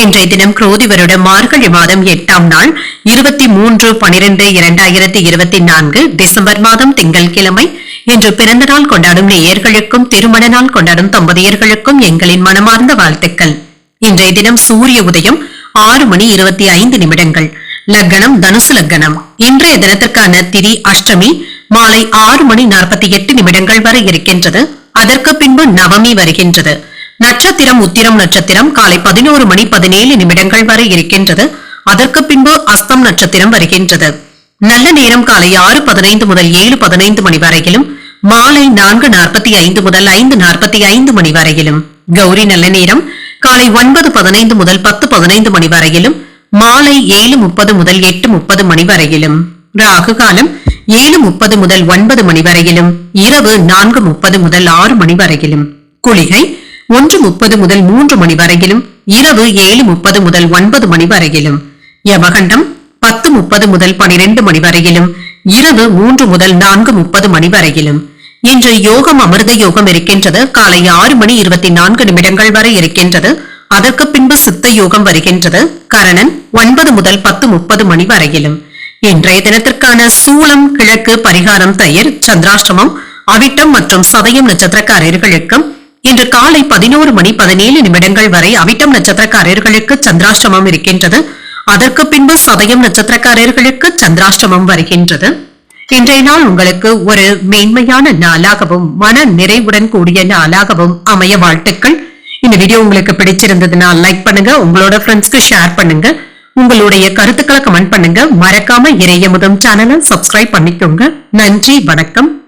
இன்றைய தினம் குரோதி வருட மார்கழி மாதம் எட்டாம் நாள் இருபத்தி மூன்று பனிரெண்டு இரண்டாயிரத்தி இருபத்தி நான்கு டிசம்பர் மாதம் திங்கட்கிழமை இன்று பிறந்த நாள் கொண்டாடும் நேயர்களுக்கும் திருமண நாள் கொண்டாடும் தம்பதியர்களுக்கும் எங்களின் மனமார்ந்த வாழ்த்துக்கள். இன்றைய தினம் சூரிய உதயம் ஆறு மணி இருபத்தி ஐந்து நிமிடங்கள். லக்னம் தனுசு லக்னம். இன்றைய தினத்திற்கான திரி அஷ்டமி மாலை ஆறு மணி நாற்பத்தி எட்டு நிமிடங்கள் வரை இருக்கின்றது. அதற்கு பின்பு நவமி வருகின்றது. நட்சத்திரம் உத்திரம் நட்சத்திரம் காலை பதினோரு மணி பதினேழு நிமிடங்கள் வரை இருக்கின்றது. அதற்கு பின்பு அஸ்தம் நட்சத்திரம் வருகின்றது. நல்ல நேரம் காலை ஆறு பதினைந்து முதல் ஏழு பதினைந்து மணி வரையிலும் மாலை நான்கு நாற்பத்தி ஐந்து முதல் ஐந்து நாற்பத்தி ஐந்து மணி வரையிலும். கௌரி நல்ல நேரம் காலை ஒன்பது பதினைந்து முதல் பத்து பதினைந்து மணி வரையிலும் மாலை ஏழு முப்பது முதல் எட்டு முப்பது மணி வரையிலும். ராகு காலம் ஏழு முப்பது முதல் ஒன்பது மணி வரையிலும் இரவு நான்கு முப்பது முதல் ஆறு மணி வரையிலும். குளிகை ஒன்று முப்பது முதல் மூன்று மணி வரையிலும் இரவு ஏழு முப்பது முதல் ஒன்பது மணி வரையிலும். யமகண்டம் பத்து முப்பது முதல் பனிரெண்டு மணி வரையிலும் இரவு மூன்று முதல் நான்கு முப்பது மணி வரையிலும். இன்று யோகம் அமிர்த யோகம் இருக்கின்றது. காலை ஆறு மணி இருபத்தி நான்கு நிமிடங்கள் வரை இருக்கின்றது. அதற்கு பின்பு சித்த யோகம் வருகின்றது. கரணன் ஒன்பது முதல் பத்து முப்பது மணி வரையிலும். இன்றைய தினத்திற்கான சூளம் கிழக்கு பரிகாரம் தயிர் சந்திராஷ்டமம் அவிட்டம் மற்றும் சதயம் நட்சத்திரக்காரர்களுக்கும் இன்று காலை பதினோரு மணி பதினேழு நிமிடங்கள் வரை அவிட்டம் நட்சத்திரக்காரர்களுக்கு சந்திராஷ்டமம் இருக்கின்றது. அதற்கு பின்பு சதயம் நட்சத்திரக்காரர்களுக்கு சந்திராஷ்டமம் வருகின்றது. இன்றைய நாள் உங்களுக்கு ஒரு மேன்மையான நாளாகவும் மன நிறைவுடன் கூடிய நாளாகவும் அமைய வாழ்த்துக்கள். இந்த வீடியோ உங்களுக்கு பிடிச்சிருந்ததுன்னா லைக் பண்ணுங்க உங்களோட ஃப்ரெண்ட்ஸ்க்கு ஷேர் பண்ணுங்க. உங்களுடைய கருத்துக்களை கமெண்ட் பண்ணுங்க. மறக்காம இறைய முதம் சேனலை சப்ஸ்கிரைப் பண்ணிக்கோங்க. நன்றி வணக்கம்.